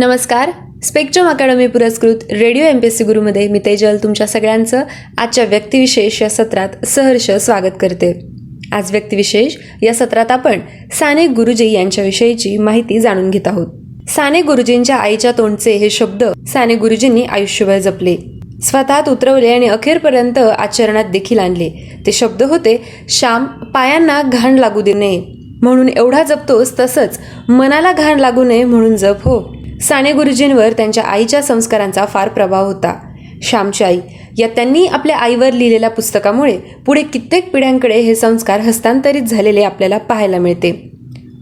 नमस्कार. Spectrum academy पुरस्कृत radio M P S C गुरुमध्ये मी तेजल तुमच्या सगळ्यांचं आजच्या व्यक्तिविशेष या सत्रात सहर्ष स्वागत करते. आज व्यक्तिविशेष या सत्रात आपण साने गुरुजी यांच्याविषयीची माहिती जाणून घेत आहोत. साने गुरुजींच्या आईच्या तोंडचे हे शब्द साने गुरुजींनी आयुष्यभर जपले. स्वतःत उतरवले आणि अखेरपर्यंत आचरणात देखील आणले. ते शब्द होते श्याम पायांना घाण लागू दे नये. म्हणून एवढा जपतोस तसंच मनाला घाण लागू नये म्हणून जप हो. साने गुरुजींवर त्यांच्या आईच्या संस्कारांचा फार प्रभाव होता. श्यामची आई या त्यांनी आपल्या आईवर लिहिलेल्या पुस्तकामुळे पुढे कित्येक पिढ्यांकडे हे संस्कार हस्तांतरित झालेले आपल्याला पाहायला मिळते.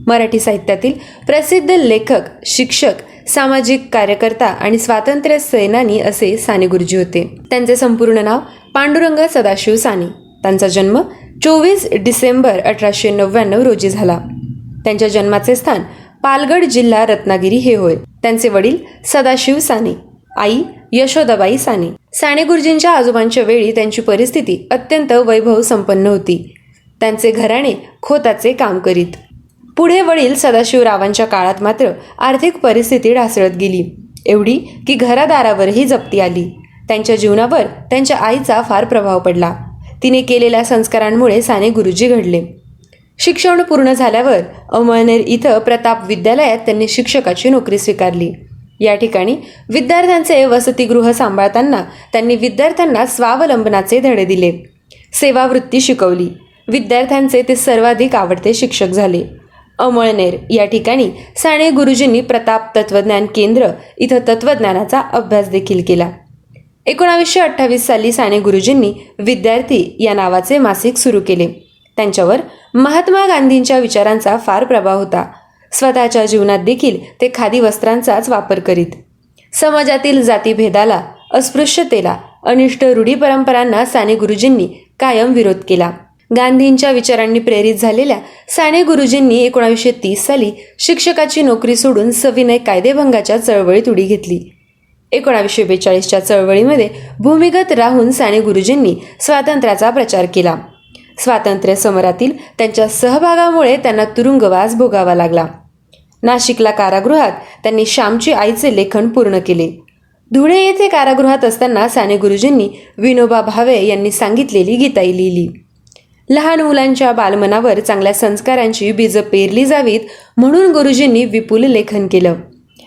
मराठी साहित्यातील प्रसिद्ध लेखक शिक्षक सामाजिक कार्यकर्ता आणि स्वातंत्र्य सेनानी असे साने गुरुजी होते. त्यांचे संपूर्ण नाव पांडुरंग सदाशिव साने. त्यांचा जन्म चोवीस डिसेंबर अठराशे नव्याण्णव रोजी झाला. त्यांच्या जन्माचे स्थान पालगड जिल्हा रत्नागिरी हे होय. त्यांचे वडील सदाशिव साने आई यशोदाबाई साने. साने गुरुजींच्या आजोबांच्या वेळी त्यांची परिस्थिती अत्यंत वैभव संपन्न होती. त्यांचे घराणे खोताचे काम करीत. पुढे वडील सदाशिवरावांच्या काळात मात्र आर्थिक परिस्थिती ढासळत गेली. एवढी की घरादारावरही जप्ती आली. त्यांच्या जीवनावर त्यांच्या आईचा फार प्रभाव पडला. तिने केलेल्या संस्कारांमुळे साने गुरुजी घडले. शिक्षण पूर्ण झाल्यावर अमळनेर इथं प्रताप विद्यालयात त्यांनी शिक्षकाची नोकरी स्वीकारली. या ठिकाणी विद्यार्थ्यांचे वसतिगृह सांभाळताना त्यांनी विद्यार्थ्यांना स्वावलंबनाचे धडे दिले. सेवावृत्ती शिकवली. विद्यार्थ्यांचे ते सर्वाधिक आवडते शिक्षक झाले. अमळनेर या ठिकाणी साने गुरुजींनी प्रताप तत्वज्ञान केंद्र इथं तत्वज्ञानाचा अभ्यास देखील केला. एकोणावीसशे अठ्ठावीस साली साने गुरुजींनी विद्यार्थी या नावाचे मासिक सुरू केले. त्यांच्यावर महात्मा गांधींच्या विचारांचा फार प्रभाव होता. स्वतःच्या जीवनात देखील ते खादी वस्त्रांचाच वापर करीत. समाजातील जातीभेदाला अस्पृश्यतेला अनिष्ट रूढी परंपरांना साने गुरुजींनी कायम विरोध केला. गांधींच्या विचारांनी प्रेरित झालेल्या साने गुरुजींनी एकोणावीसशे तीस साली शिक्षकाची नोकरी सोडून सविनय कायदेभंगाच्या चळवळीत उडी घेतली. एकोणावीसशे बेचाळीसच्या चळवळीमध्ये भूमिगत राहून साने गुरुजींनी स्वातंत्र्याचा प्रचार केला. स्वातंत्र्य समरातील त्यांच्या सहभागामुळे त्यांना तुरुंगवास भोगावा लागला. नाशिकला कारागृहात त्यांनी श्यामची आईचे लेखन पूर्ण केले. धुळे येथे कारागृहात असताना साने गुरुजींनी विनोबा भावे यांनी सांगितलेली गीताई लिहिली. लहान मुलांच्या बालमनावर चांगल्या संस्कारांची बीज पेरली जावीत म्हणून गुरुजींनी विपुल लेखन केलं.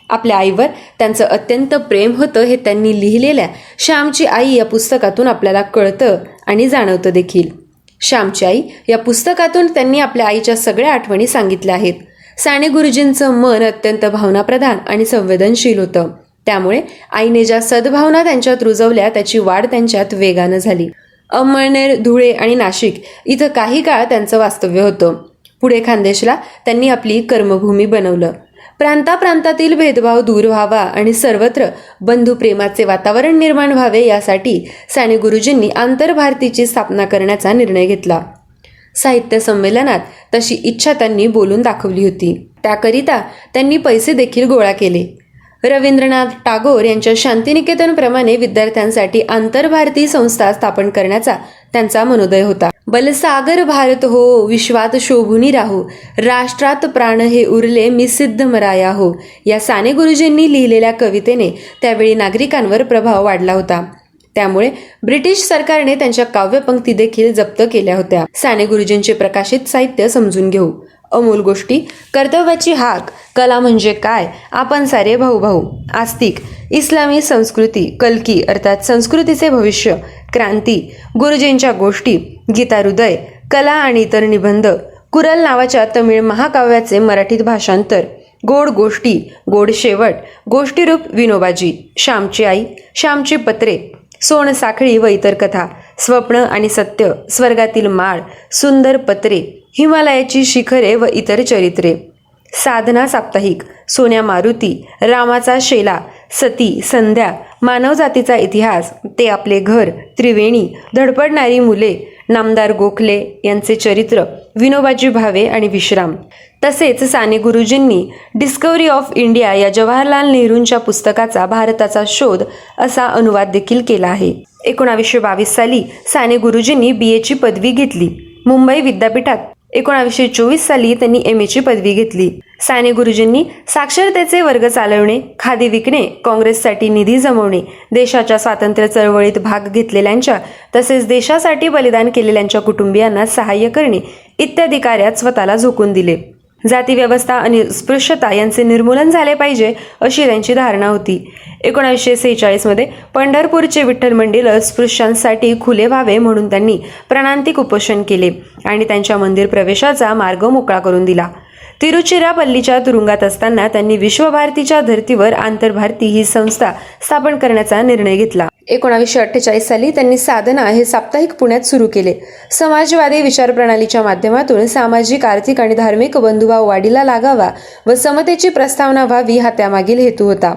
आपल्या आईवर त्यांचं अत्यंत प्रेम होतं हे त्यांनी लिहिलेल्या श्यामची आई या पुस्तकातून आपल्याला कळतं आणि जाणवतं देखील. श्यामची आई या पुस्तकातून त्यांनी आपल्या आईच्या सगळ्या आठवणी सांगितल्या आहेत. साने गुरुजींचं मन अत्यंत भावनाप्रधान आणि संवेदनशील होतं. त्यामुळे आईने ज्या सद्भावना त्यांच्यात रुजवल्या त्याची वाढ त्यांच्यात वेगानं झाली. अमळनेर धुळे आणि नाशिक इथं काही काळ त्यांचं वास्तव्य होतं. पुढे खानदेशला त्यांनी आपली कर्मभूमी बनवलं. प्रांताप्रांतातील भेदभाव दूर व्हावा आणि सर्वत्र बंधुप्रेमाचे वातावरण निर्माण व्हावे यासाठी साने गुरुजींनी आंतरभारतीची स्थापना करण्याचा निर्णय घेतला. साहित्य संमेलनात तशी इच्छा त्यांनी बोलून दाखवली होती. त्याकरिता त्यांनी पैसे देखील गोळा केले. रवींद्रनाथ टागोर यांच्या शांतिनिकेतनप्रमाणे विद्यार्थ्यांसाठी आंतरभारती संस्था स्थापन करण्याचा त्यांचा मनोदय होता. बलसागर भारत हो विश्वात शोभुनी राहो राष्ट्रात प्राण हे उरले मी सिद्ध मराया हो या साने गुरुजींनी लिहिलेल्या कवितेने त्यावेळी नागरिकांवर प्रभाव वाढला होता. त्यामुळे ब्रिटिश सरकारने त्यांच्या काव्यपंक्ती देखील जप्त केल्या होत्या. साने गुरुजींचे प्रकाशित साहित्य समजून घेऊ. अमोल गोष्टी. कर्तव्याची हाक कला म्हणजे काय? आपण सारे भाऊ भाऊ आस्तिक इस्लामी संस्कृती कलकी अर्थात संस्कृतीचे भविष्य क्रांती गुरुजींच्या गोष्टी गीता हृदय कला आणि इतर निबंध कुरल नावाच्या तमिळ महाकाव्याचे मराठीत भाषांतर गोड गोष्टी गोड शेवट गोष्टीरूप विनोबाजी श्यामची आई श्यामची पत्रे सोन साखळी व इतर कथा स्वप्न आणि सत्य स्वर्गातील माळ सुंदर पत्रे हिमालयाची शिखरे व इतर चरित्रे. साधना साप्ताहिक सोन्या मारुती रामाचा शेला सती संध्या मानवजातीचा इतिहास ते आपले घर त्रिवेणी धडपडणारी मुले नामदार गोखले यांचे चरित्र विनोबाजी भावे आणि विश्राम. तसेच साने गुरुजींनी डिस्कवरी ऑफ इंडिया या जवाहरलाल नेहरूंच्या पुस्तकाचा भारताचा शोध असा अनुवाद देखील केला आहे. एकोणावीसशे बावीस साली साने गुरुजींनी बी एची पदवी घेतली. मुंबई विद्यापीठात एकोणावीसशे चोवीस साली त्यांनी एम एची पदवी घेतली. साने गुरुजींनी साक्षरतेचे वर्ग चालवणे खादी विकणे काँग्रेससाठी निधी जमवणे देशाच्या स्वातंत्र्य चळवळीत भाग घेतलेल्यांच्या तसेच देशासाठी बलिदान केलेल्यांच्या कुटुंबियांना सहाय्य करणे इत्यादी कार्यात स्वतःला झोकून दिले. जाती व्यवस्था आणि स्पृश्यता यांचे निर्मूलन झाले पाहिजे अशी त्यांची धारणा होती. एकोणीसशे सेहेचाळीसमध्ये पंढरपूरचे विठ्ठल मंदिर स्पृश्यांसाठी खुले व्हावे म्हणून त्यांनी प्राणांतिक उपोषण केले आणि त्यांच्या मंदिर प्रवेशाचा मार्ग मोकळा करून दिला. तिरुचिरापल्लीच्या तुरुंगात असताना त्यांनी विश्वभारतीच्या धर्तीवर आंतरभारती ही संस्था स्थापन करण्याचा निर्णय घेतला. एकोणावीसशे अठ्ठेचाळीस साली त्यांनी साधना हे साप्ताहिक पुण्यात सुरू केले. समाजवादी विचारप्रणालीच्या माध्यमातून सामाजिक आर्थिक आणि धार्मिक बंधुभाव वाढीला लागावा व समतेची प्रस्तावना व्हावी हा त्यामागील हेतू होता.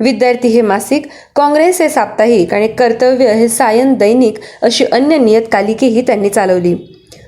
विद्यार्थी हे मासिक काँग्रेस हे साप्ताहिक आणि कर्तव्य हे सायन दैनिक अशी अन्य नियतकालिकेही त्यांनी चालवली.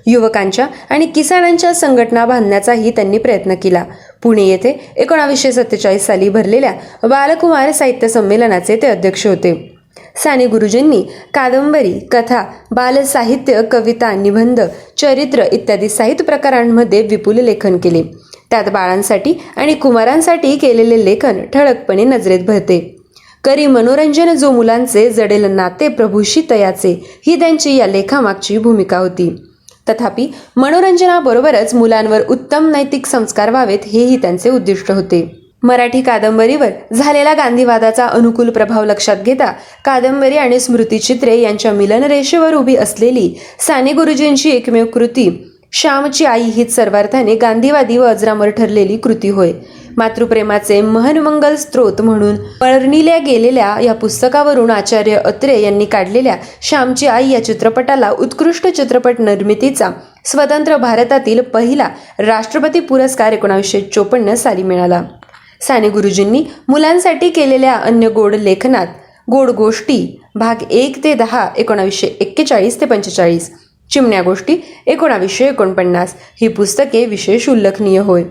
युवकांच्या आणि किसानांच्या संघटना बांधण्याचाही त्यांनी प्रयत्न केला. पुणे येथे एकोणावीसशे सत्तेचाळीस साली भरलेल्या बालकुमार साहित्य संमेलनाचे ते अध्यक्ष होते. साने गुरुजींनी कादंबरी कथा बालसाहित्य कविता निबंध चरित्र इत्यादी साहित्य प्रकारांमध्ये विपुल लेखन केले. त्यात बाळांसाठी आणि कुमारांसाठी केलेले लेखन ठळकपणे नजरेत भरते. करी मनोरंजन जो मुलांचे जडेल नाते प्रभूशी तयाचे ही त्यांची या लेखामागची भूमिका होती. तथापि मनोरंजनाबरोबरच मुलांवर उत्तम नैतिक संस्कार व्हावेत हेही त्यांचे उद्दिष्ट होते. मराठी कादंबरीवर झालेला गांधीवादाचा अनुकूल प्रभाव लक्षात घेता कादंबरी आणि स्मृतिचित्रे यांच्या मिलनरेषेवर उभी असलेली साने गुरुजींची एकमेव कृती श्यामची आई हीच सर्वार्थाने गांधीवादी व अजरामर ठरलेली कृती होय. मातृप्रेमाचे महनमंगल स्त्रोत म्हणून वर्णिल्या गेलेल्या या पुस्तकावरून आचार्य अत्रे यांनी काढलेल्या श्यामची आई या चित्रपटाला उत्कृष्ट चित्रपट निर्मितीचा स्वतंत्र भारतातील पहिला राष्ट्रपती पुरस्कार एकोणावीसशे चोपन्न साली मिळाला. साने गुरुजींनी मुलांसाठी केलेल्या अन्य गोड लेखनात गोड गोष्टी भाग एक ते दहा एकोणावीसशे एक्केचाळीस ते पंचेचाळीस चिमण्या गोष्टी एकोणावीसशे एकोणपन्नास ही पुस्तके विशेष उल्लेखनीय होय.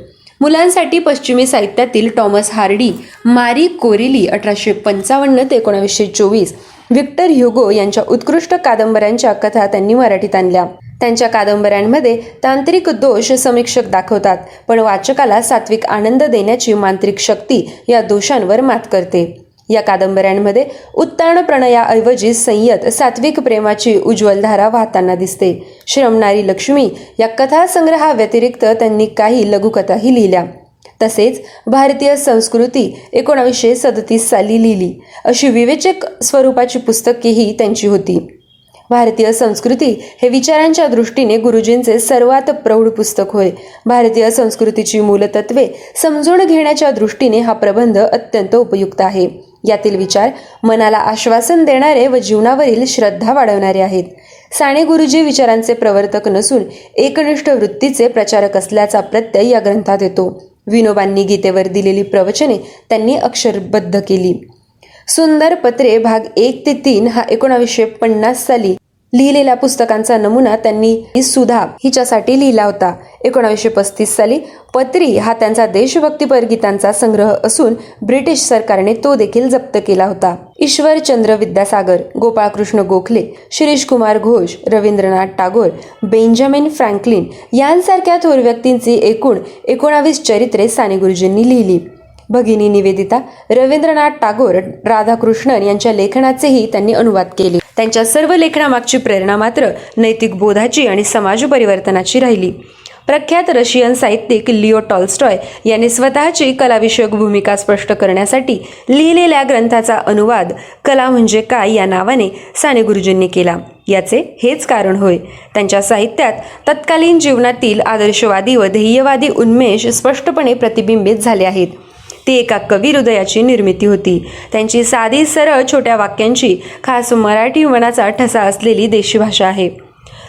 मुलांसाठी पश्चिमी साहित्यातील टॉमस हार्डी मारी कोरिली अठराशे पंचावन्न ते एकोणावीसशे चोवीस विक्टर ह्युगो यांच्या उत्कृष्ट कादंबऱ्यांच्या कथा त्यांनी मराठीत आणल्या. त्यांच्या कादंबऱ्यांमध्ये तांत्रिक दोष समीक्षक दाखवतात पण वाचकाला सात्विक आनंद देण्याची मांत्रिक शक्ती या दोषांवर मात करते. या कादंबऱ्यांमध्ये उत्तान प्रणयाऐवजी संयत सात्विक प्रेमाची उज्ज्वल धारा वाहताना दिसते. श्रमणारी लक्ष्मी या कथासंग्रहाव्यतिरिक्त त्यांनी काही लघुकथाही लिहिल्या. तसेच भारतीय संस्कृती एकोणावीसशे सदतीस साली लिहिली. अशी विवेचक स्वरूपाची पुस्तकेही त्यांची होती. भारतीय संस्कृती हे विचारांच्या दृष्टीने गुरुजींचे सर्वात प्रौढ पुस्तक होय. भारतीय संस्कृतीची मूलतत्वे समजून घेण्याच्या दृष्टीने हा प्रबंध अत्यंत उपयुक्त आहे. यातील विचार मनाला आश्वासन देणारे व जीवनावरील श्रद्धा वाढवणारे आहेत. साने गुरुजी विचारांचे प्रवर्तक नसून एकनिष्ठ वृत्तीचे प्रचारक असल्याचा प्रत्यय या ग्रंथात येतो. विनोबांनी गीतेवर दिलेली प्रवचने त्यांनी अक्षरबद्ध केली. सुंदर पत्रे भाग एक ते तीन हा एकोणावीसशे पन्नास साली लिहिलेल्या पुस्तकांचा नमुना त्यांनी सुधा हिच्यासाठी लिहिला होता. एकोणावीसशे पस्तीस साली पत्री हा त्यांचा देशभक्तीपर गीतांचा संग्रह असून ब्रिटिश सरकारने तो देखील जप्त केला होता. ईश्वरचंद्र विद्यासागर गोपाळकृष्ण गोखले शिरीष कुमार घोष रवींद्रनाथ टागोर बेंजामिन फ्रँकलिन यांसारख्या थोर व्यक्तींची एकूण एकोणावीस चरित्रे साने गुरुजींनी लिहिली. भगिनी निवेदिता रवींद्रनाथ टागोर राधाकृष्णन यांच्या लेखनाचेही त्यांनी अनुवाद केले. त्यांच्या सर्व लेखनामागची प्रेरणा मात्र नैतिक बोधाची आणि समाज परिवर्तनाची राहिली. प्रख्यात रशियन साहित्यिक लिओ टॉल्स्टॉय यांनी स्वतःची कलाविषयक भूमिका स्पष्ट करण्यासाठी लिहिलेल्या ग्रंथाचा अनुवाद कला म्हणजे काय या नावाने साने गुरुजींनी केला. याचे हेच कारण होय. त्यांच्या साहित्यात तत्कालीन जीवनातील आदर्शवादी व ध्येयवादी उन्मेष स्पष्टपणे प्रतिबिंबित झाले आहेत. ती एका कवी हृदयाची निर्मिती होती. त्यांची साधी सरळ छोट्या वाक्यांची खास मराठी मनाचा ठसा असलेली देशी भाषा आहे.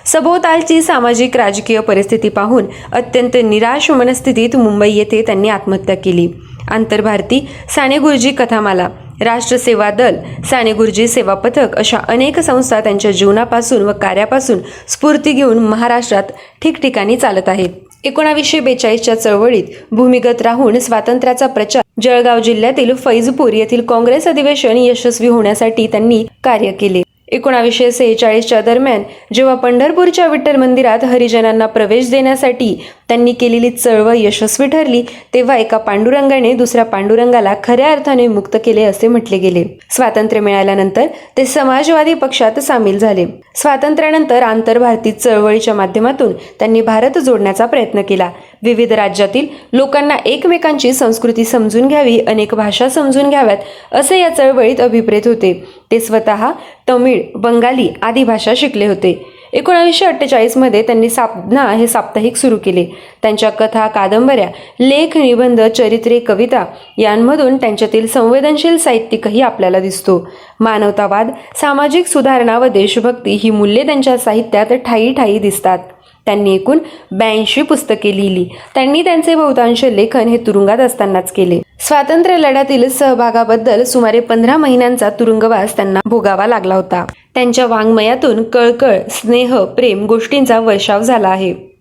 सभोवतालची सामाजिक राजकीय परिस्थिती पाहून अत्यंत निराश मनस्थितीत मुंबई येथे त्यांनी आत्महत्या केली. आंतरभारती साने गुरुजी कथामाला राष्ट्रसेवा दल साने गुरुजी सेवा पथक अशा अनेक संस्था त्यांच्या जीवनापासून व कार्यापासून स्फूर्ती घेऊन महाराष्ट्रात ठिकठिकाणी चालत आहेत. एकोणावीसशे बेचाळीसच्या चळवळीत भूमिगत राहून स्वातंत्र्याचा प्रचार जळगाव जिल्ह्यातील फैजपूर येथील काँग्रेस अधिवेशन यशस्वी होण्यासाठी त्यांनी कार्य केले. एकोणावीसशे सेहेचाळीसच्या दरम्यान जेव्हा पंढरपूरच्या विठ्ठल मंदिरात हरिजनांना प्रवेश देण्यासाठी त्यांनी केलेली चळवळ यशस्वी ठरली तेव्हा एका पांडुरंगाने दुसऱ्या पांडुरंगाला खऱ्या अर्थाने मुक्त केले असे म्हटले गेले. स्वातंत्र्य मिळाल्यानंतर ते समाजवादी पक्षात सामील झाले. स्वातंत्र्यानंतर आंतरभारती चळवळीच्या माध्यमातून त्यांनी भारत जोडण्याचा प्रयत्न केला. विविध राज्यातील लोकांना एकमेकांची संस्कृती समजून घ्यावी अनेक भाषा समजून घ्याव्यात असे या चळवळीत अभिप्रेत होते. ते स्वतः तमिळ बंगाली आदी भाषा शिकले होते. एकोणावीसशे अठ्ठेचाळीसमध्ये त्यांनी साधना हे साप्ताहिक सुरू केले. त्यांच्या कथा कादंबऱ्या लेख निबंध चरित्रे कविता यांमधून त्यांच्यातील संवेदनशील साहित्यिकही आपल्याला दिसतो. मानवतावाद सामाजिक सुधारणा व देशभक्ती ही मूल्ये त्यांच्या साहित्यात ठायी ठायी दिसतात. त्यांनी एकूण ब्याऐंशी पुस्तके लिहिली. त्यांनी त्यांचे बहुतांश लेखन हे तुरुंगात असतानाच केले. स्वातंत्र्य लढ्यातील सहभागाबद्दल सुमारे पंधरा महिन्यांचा तुरुंगवास त्यांना भोगावा लागला होता. त्यांच्या वाङ्मयातून कळकळ स्नेह प्रेम गोष्टींचा वर्षाव झाला आहे.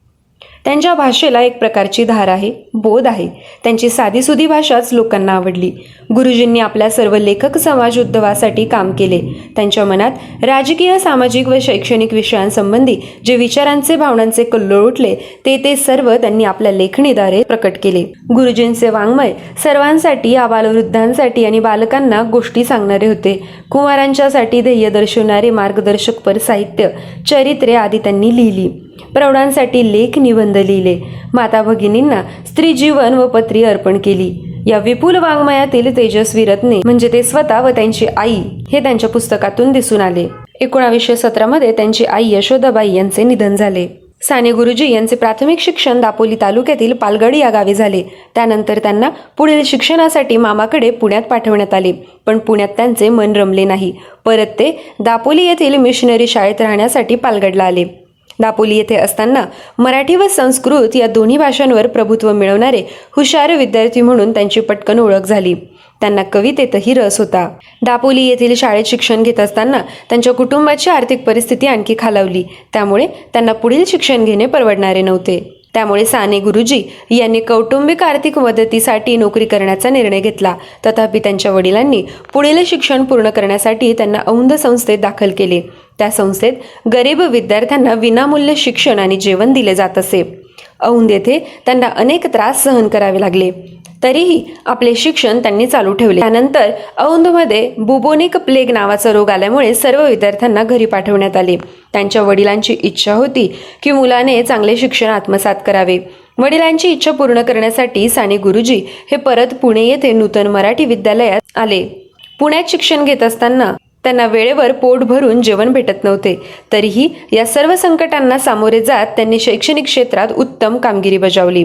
त्यांच्या भाषेला एक प्रकारची धार आहे बोध आहे. त्यांची साधीसुधी भाषाच लोकांना आवडली. गुरुजींनी आपल्या सर्व लेखक समाज उद्धवासाठी काम केले. त्यांच्या मनात राजकीय सामाजिक व शैक्षणिक विषयांसंबंधी जे विचारांचे भावनांचे कल्लोळ उठले ते ते सर्व त्यांनी आपल्या लेखणीद्वारे प्रकट केले. गुरुजींचे वाङ्मय सर्वांसाठी आबालवृद्धांसाठी आणि बालकांना गोष्टी सांगणारे होते. कुमारांच्यासाठी ध्येय दर्शवणारे मार्गदर्शकपर साहित्य चरित्रे आदी त्यांनी लिहिली. प्रौढांसाठी लेख निबंध लिहिले. माता भगिनींना स्त्री जीवन व पत्री अर्पण केली. या विपुल वाङ्मयातील तेजस्वी रत्ने म्हणजे ते स्वतः व त्यांची आई हे त्यांच्या पुस्तकातून दिसून आले. एकोणावीसशे सतरामध्ये त्यांची आई यशोदाबाई यांचे निधन झाले. साने गुरुजी यांचे प्राथमिक शिक्षण दापोली तालुक्यातील पालगडी या गावी झाले. त्यानंतर त्यांना पुढील शिक्षणासाठी मामाकडे पुण्यात पाठवण्यात आले. पण पुण्यात त्यांचे मन रमले नाही. परत ते दापोली येथील मिशनरी शाळेत राहण्यासाठी पालगडला आले. दापोली येथे असताना मराठी व संस्कृत या दोन्ही भाषांवर प्रभुत्व मिळवणारे हुशार विद्यार्थी म्हणून त्यांची पटकन ओळख झाली. त्यांना कवितेतही रस होता. दापोली येथील शाळेत शिक्षण घेत असताना त्यांच्या कुटुंबाची आर्थिक परिस्थिती आणखी खालावली. त्यामुळे त्यांना पुढील शिक्षण घेणे परवडणारे नव्हते. त्यामुळे साने गुरुजी यांनी कौटुंबिक आर्थिक मदतीसाठी नोकरी करण्याचा निर्णय घेतला. तथापि त्यांच्या वडिलांनी पुढील शिक्षण पूर्ण करण्यासाठी त्यांना औंध संस्थेत दाखल केले. त्या संस्थेत गरीब विद्यार्थ्यांना विनामूल्य शिक्षण आणि जेवण दिले जात असे. औंध येथे त्यांना अनेक त्रास सहन करावे लागले. तरीही आपले शिक्षण त्यांनी चालू ठेवले. त्यानंतर औंधमध्ये बुबोनिक प्लेग नावाचा रोग आल्यामुळे सर्व विद्यार्थ्यांना घरी पाठवण्यात आले. त्यांच्या वडिलांची इच्छा होती की मुलाने चांगले शिक्षण आत्मसात करावे. वडिलांची इच्छा पूर्ण करण्यासाठी साने गुरुजी हे परत पुणे येथे नूतन मराठी विद्यालयात आले. पुण्यात शिक्षण घेत असताना त्यांना वेळेवर पोट भरून जेवण भेटत नव्हते. तरीही या सर्व संकटांना सामोरे जात त्यांनी शैक्षणिक क्षेत्रात उत्तम कामगिरी बजावली.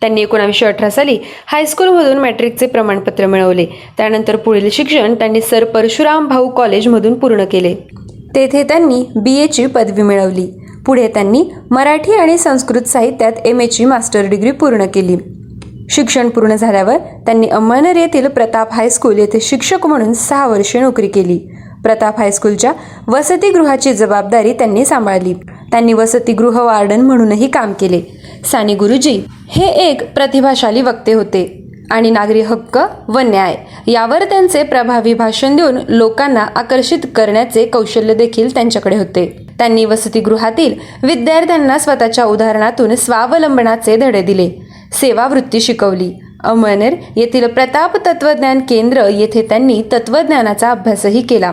त्यांनी एकोणावीसशे अठरा साली हायस्कूलमधून मॅट्रिकचे प्रमाणपत्र मिळवले. त्यानंतर पुढील शिक्षण त्यांनी सर परशुराम भाऊ कॉलेजमधून पूर्ण केले. तेथे त्यांनी बी एची पदवी मिळवली. पुढे त्यांनी मराठी आणि संस्कृत साहित्यात एम एची मास्टर डिग्री पूर्ण केली. शिक्षण पूर्ण झाल्यावर त्यांनी अंमळनेर येथील प्रताप हायस्कूल येथे शिक्षक म्हणून सहा वर्षे नोकरी केली. प्रताप हायस्कूलच्या वसतिगृहाची जबाबदारी त्यांनी सांभाळली. त्यांनी वसतिगृह वार्डन म्हणूनही काम केले. साने गुरुजी हे एक प्रतिभाशाली वक्ते होते आणि नागरी हक्क व न्याय यावर त्यांचे प्रभावी भाषण देऊन लोकांना आकर्षित करण्याचे कौशल्य देखील त्यांच्याकडे होते. त्यांनी वसतिगृहातील विद्यार्थ्यांना स्वतःच्या उदाहरणातून स्वावलंबनाचे धडे दिले. सेवावृत्ती शिकवली. अमळनेर येथील प्रताप तत्वज्ञान केंद्र येथे त्यांनी तत्वज्ञानाचा अभ्यासही केला.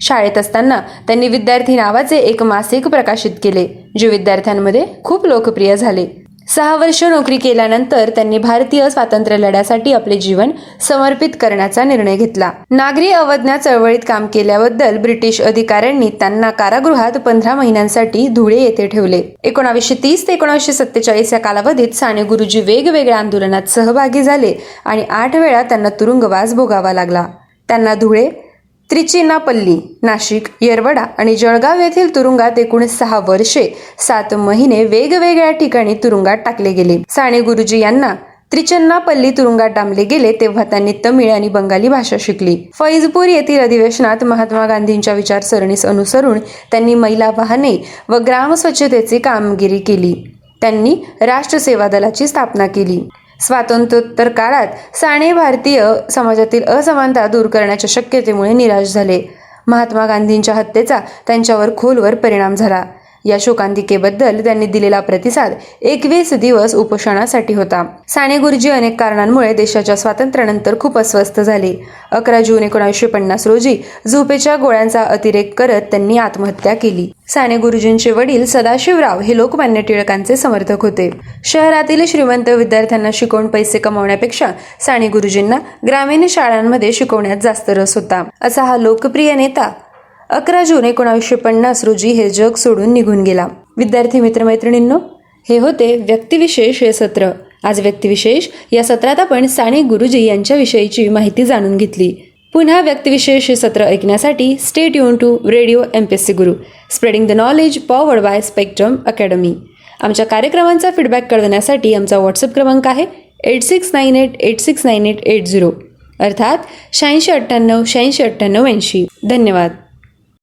शाळेत असताना त्यांनी विद्यार्थी नावाचे एक मासिक प्रकाशित केले जे विद्यार्थ्यांमध्ये खूप लोकप्रिय झाले. सहा वर्ष नोकरी केल्यानंतर त्यांनी भारतीय स्वातंत्र्य लढ्यासाठी आपले जीवन समर्पित करण्याचा निर्णय घेतला. नागरी अवज्ञा चळवळीत काम केल्याबद्दल ब्रिटिश अधिकाऱ्यांनी त्यांना कारागृहात पंधरा महिन्यांसाठी धुळे येथे ठेवले. एकोणावीसशे तीस ते एकोणावीसशे सत्तेचाळीस या कालावधीत साने गुरुजी वेगवेगळ्या आंदोलनात सहभागी झाले आणि आठ वेळा त्यांना तुरुंगवास भोगावा लागला. त्यांना धुळे त्रिचिनापल्ली नाशिक येरवडा आणि जळगाव येथील तुरुंगात एकूण सहा वर्षे सात महिने वेगवेगळ्या ठिकाणी तुरुंगात टाकले गेले. साने गुरुजी यांना त्रिचन्नापल्ली तुरुंगात डांबले गेले तेव्हा त्यांनी तमिळ आणि बंगाली भाषा शिकली. फैजपूर येथील अधिवेशनात महात्मा गांधींच्या विचारसरणीस अनुसरून त्यांनी महिला वाहने व ग्राम स्वच्छतेची कामगिरी केली. त्यांनी राष्ट्र सेवा दलाची स्थापना केली. स्वातंत्र्योत्तर काळात साने भारतीय समाजातील असमानता दूर करण्याच्या शक्यतेमुळे निराश झाले. महात्मा गांधींच्या हत्येचा त्यांच्यावर खोलवर परिणाम झाला. या शोकांतिकेबद्दल त्यांनी दिलेला प्रतिसाद एकवीस दिवस उपोषणासाठी होता. साने गुरुजी अनेक कारणांमुळे देशाच्या स्वातंत्र्यानंतर खूप अस्वस्थ झाले. अकरा जून एकोणीसशे पन्नास रोजी झोपेच्या गोळ्यांचा अतिरेक करत त्यांनी आत्महत्या केली. साने गुरुजींचे वडील सदाशिवराव हे लोकमान्य टिळकांचे समर्थक होते. शहरातील श्रीमंत विद्यार्थ्यांना शिकवून पैसे कमावण्यापेक्षा साने गुरुजींना ग्रामीण शाळांमध्ये शिकवण्यात जास्त रस होता. असा हा लोकप्रिय नेता अकरा जून एकोणावीसशे पन्नास रोजी हे जग सोडून निघून गेला. विद्यार्थी मित्रमैत्रिणींनो हे होते व्यक्तिविशेष हे सत्र. आज व्यक्तिविशेष या सत्रात आपण साने गुरुजी यांच्याविषयीची माहिती जाणून घेतली. पुन्हा व्यक्तिविशेष हे सत्र ऐकण्यासाठी stay युन to radio M P S C Guru spreading the knowledge powered by spectrum academy आमच्या कार्यक्रमांचा फीडबॅक कळवण्यासाठी आमचा व्हॉट्सअप क्रमांक आहे eight six nine eight eight six nine eight eight zero अर्थात शहाऐंशी अठ्ठ्याण्णव शहाऐंशी अठ्ठ्याण्णव ऐंशी. धन्यवाद.